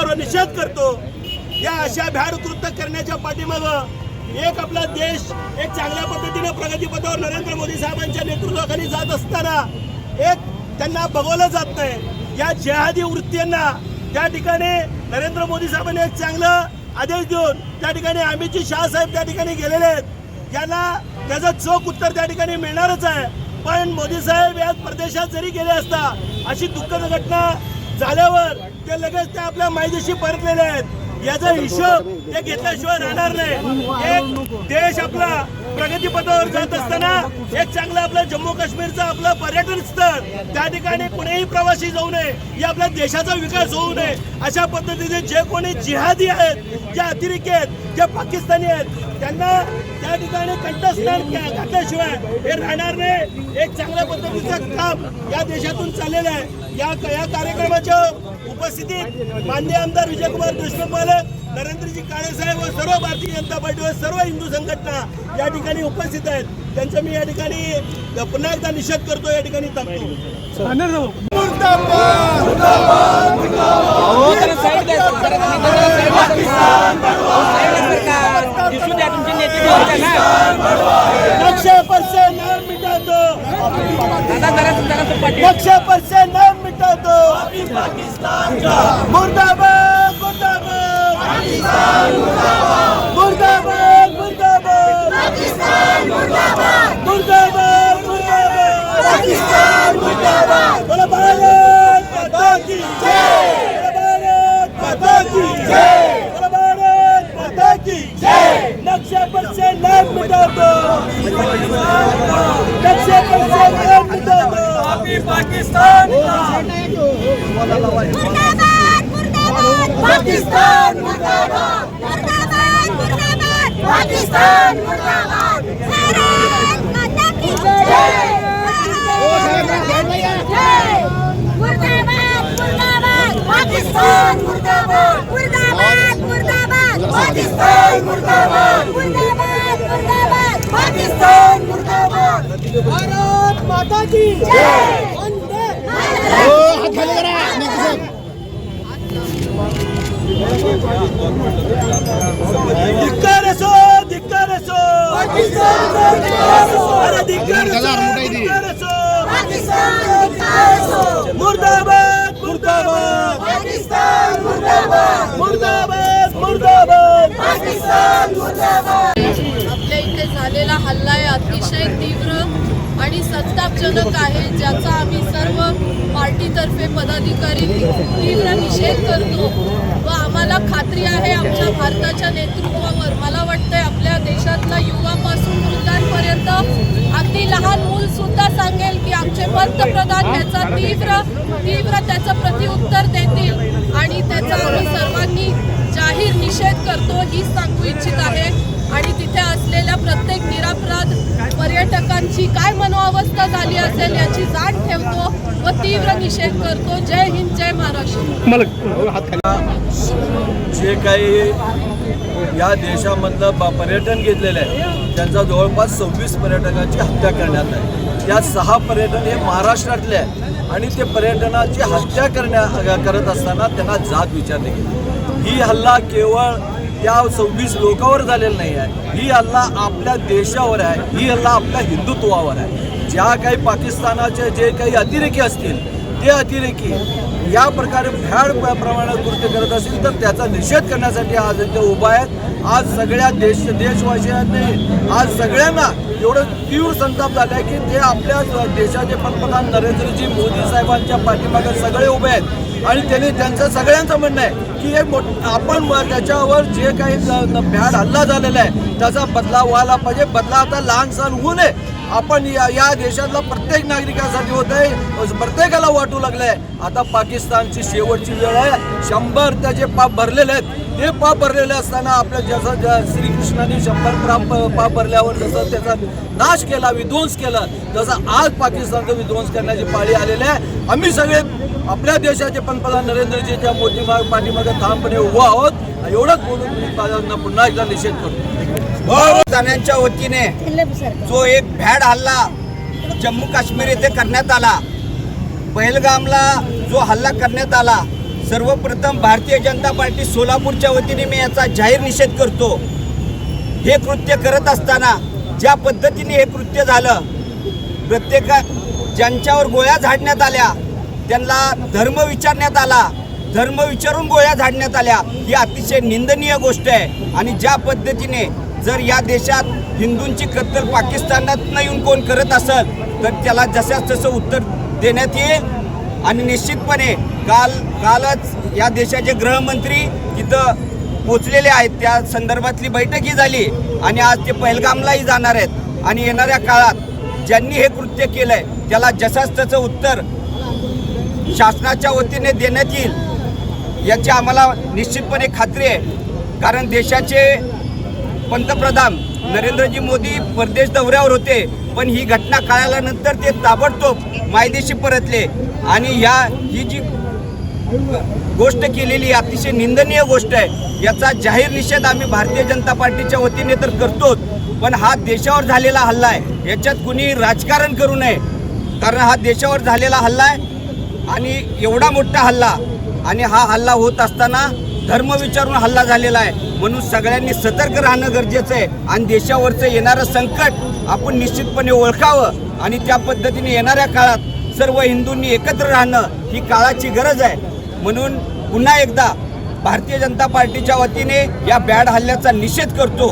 वर निषेध करतो या अशा भ्याड कृत्य करण्याच्या पाठीमाग एक आपला देश एक चांगल्या पद्धतीने प्रगतीपथावर नरेंद्र मोदी साहेबांच्या नेतृत्वाखाली जात असताना एक त्यांना बघवलं जात नाही. या जेहादी वृत्तींना त्या ठिकाणी नरेंद्र मोदी साहेबांनी एक चांगलं आदेश देऊन त्या ठिकाणी अमित शहा साहेब त्या ठिकाणी गेलेले आहेत. यांना त्याचं चोख उत्तर त्या ठिकाणी मिळणारच आहे. पण मोदी साहेब या परदेशात जरी गेले असता अशी दुःखद घटना झाल्यावर ते लगेच त्या आपल्या मायदेशी परतलेले आहेत. याचा हिशोब ते घेतल्याशिवाय राहणार नाही. एक देश आपला प्रगतीपथावर जात असताना एक चांगलं आपलं जम्मू काश्मीरचं आपलं पर्यटन स्थळ. त्या ठिकाणी कुणीही प्रवासी जाऊ नये. या आपल्या देशाचा विकास होऊ नये. अशा पद्धतीचे जे कोणी जिहादी आहेत जे अतिरेकी आहेत जे पाकिस्तानी आहेत त्यांना त्या ठिकाणी कंठस्नान घातल्याशिवाय हे राहणार नाही. एक चांगल्या पद्धतीचं काम या देशातून चाललेलं आहे. या या कार्यक्रमाच्या उपस्थितीत माननीय आमदार विजयकुमार देशमुख मालक नरेंद्रजी काळे साहेब व सर्व भारतीय जनता पार्टी व सर्व हिंदू संघटना या ठिकाणी उपस्थित आहेत. त्यांचा मी या ठिकाणी पुन्हा एकदा निषेध करतो या ठिकाणी हो बी होते ना नक्शे पर से नाम मिटा दो। जरा जरा মুর্দাবাদ! मुर्दाबाद मुर्दाबाद पाकिस्तान मुर्दाबाद मुर्दाबाद मुर्दाबाद पाकिस्तान मुर्दाबाद मुर्दाबाद मुर्दाबाद पाकिस्तान मुर्दाबाद भारत माता की जय वंदे मातरम धिक्कार असो धिक्कार असो. अरे धिक्कार असो धिक्कार मुर्दाबाद मुर्दाबाद पाकिस्तान मुर्दाबाद मुर्दाबाद. मुर्दाबाद पाकिस्तान मुर्दाबाद. आपल्या इथे झालेला हल्ला आहे अतिशय तीव्र आणि संतापजनक आहे ज्याचा आम्ही सर्व पार्टीतर्फे पदाधिकारी तीव्र निषेध करतो व आम्हाला खात्री आहे आमच्या भारताच्या नेतृत्वावर. मला वाटतंय आपल्या देशातला युवापासून वृद्धांपर्यंत अगदी लहान मूल सुद्धा सांगेल की आमचे पंतप्रधान त्याचा तीव्र तीव्र त्याचं प्रतिउत्तर देतील. आणि त्याचा आम्ही सर्वांनी जाहीर निषेध करतो ही सांगू इच्छित आहे. पर्यटकांची काय मनोअवस्था झाली असेल याची जाण ठेवतो व तीव्र निषेध करतो. जय हिंद जय महाराष्ट्र. मला हात खाली. जे काही या देशामधलं ब- पर्यटन घेतलेलं आहे त्यांचा जवळपास सव्वीस पर्यटकांची हत्या करण्यात आहे या सहा पर्यटन हे महाराष्ट्रातले आहे आणि ते पर्यटनाची हत्या करण्या करत असताना त्यांना जात विचारली गेली. ही हल्ला केवळ त्या सव्वीस लोकांवर झालेलं नाही आहे. ही हल्ला आपल्या देशावर आहे. ही हल्ला आपल्या हिंदुत्वावर आहे. ज्या काही पाकिस्तानाचे जे काही अतिरेकी असतील ते अतिरेकी या प्रकारे भ्याड प्रमाणात कृत्य करत असेल तर त्याचा निषेध करण्यासाठी आज इथे उभा आहेत. आज सगळ्या देश देशवासियांनी आज सगळ्यांना एवढं तीव्र संताप झाला आहे की ते आपल्या देशाचे पंतप्रधान नरेंद्रजी मोदी साहेबांच्या पाठीमागे सगळे उभे आहेत. आणि त्यांनी त्यांचं सगळ्यांचं म्हणणं आहे की हे मोठ आपण त्याच्यावर जे काही भ्याड हल्ला झालेला आहे त्याचा बदला व्हायला पाहिजे. बदला आता लहान सण होऊ नये. आपण या या देशातला प्रत्येक नागरिकासाठी होत आहे प्रत्येकाला वाटू लागलंय. आता पाकिस्तानची शेवटची वेळ आहे. शंभर त्याचे पाप भरलेले आहेत ते पाप भरलेले असताना आपल्या जसं ज्या श्रीकृष्णाने शंभर प्राप पाप भरल्यावर जसं त्याचा नाश केला विध्वंस केला जसं आज पाकिस्तानचा विध्वंस करण्याची पाळी आलेली आहे. आम्ही सगळे आपल्या देशाचे पंतप्रधान नरेंद्रजीच्या मोठी पाठीमागे ठामपणे उभा आहोत. एवढंच बोलून मी पुन्हा एकदा निषेध करतो. पाकिस्तानाच्या वतीने जो एक भॅड हल्ला जम्मू काश्मीर येथे करण्यात आला पहलगामला जो हल्ला करण्यात आला सर्वप्रथम भारतीय जनता पार्टी सोलापूरच्या वतीने मी याचा जाहीर निषेध करतो. हे कृत्य करत असताना ज्या पद्धतीने हे कृत्य झालं प्रत्येका ज्यांच्यावर गोळ्या झाडण्यात आल्या त्यांना धर्म विचारण्यात आला धर्म विचारून गोळ्या झाडण्यात आल्या ही अतिशय निंदनीय गोष्ट आहे. आणि ज्या पद्धतीने जर या देशात हिंदूंची कत्तल पाकिस्तानात येऊन कोण करत असेल तर त्याला जशाच तसं उत्तर देण्यात येईल. आणि निश्चितपणे काल कालच या देशाचे गृहमंत्री तिथं पोचलेले आहेत. त्या संदर्भातली बैठकही झाली आणि आज ते पहलगामलाही जाणार आहेत. आणि येणाऱ्या काळात ज्यांनी हे कृत्य केलंय त्याला जसाच त्याचं उत्तर शासनाच्या वतीने देण्यात येईल याची आम्हाला निश्चितपणे खात्री आहे. कारण देशाचे पंतप्रधान नरेंद्रजी मोदी परदेश दौऱ्यावर होते पण ही घटना कळाल्यानंतर ते ताबडतोब मायदेशी परतले. आणि ह्या ही जी गोष्ट केलेली अतिशय निंदनीय गोष्ट आहे याचा जाहीर निषेध आम्ही भारतीय जनता पार्टीच्या वतीने तर करतोच पण हा देशावर झालेला हल्ला आहे. याच्यात कुणी राजकारण करू नये कारण हा देशावर झालेला हल्ला आहे आणि एवढा मोठा हल्ला आणि हा हल्ला होत असताना धर्म विचारून हल्ला झालेला आहे. म्हणून सगळ्यांनी सतर्क राहणं गरजेचं आहे. आणि देशावरचं येणारं संकट आपण निश्चितपणे ओळखावं. आणि त्या पद्धतीने येणाऱ्या काळात सर्व हिंदूंनी एकत्र राहणं ही काळाची गरज आहे. म्हणून पुन्हा एकदा भारतीय जनता पार्टीच्या वतीने या बॅड हल्ल्याचा निषेध करतो.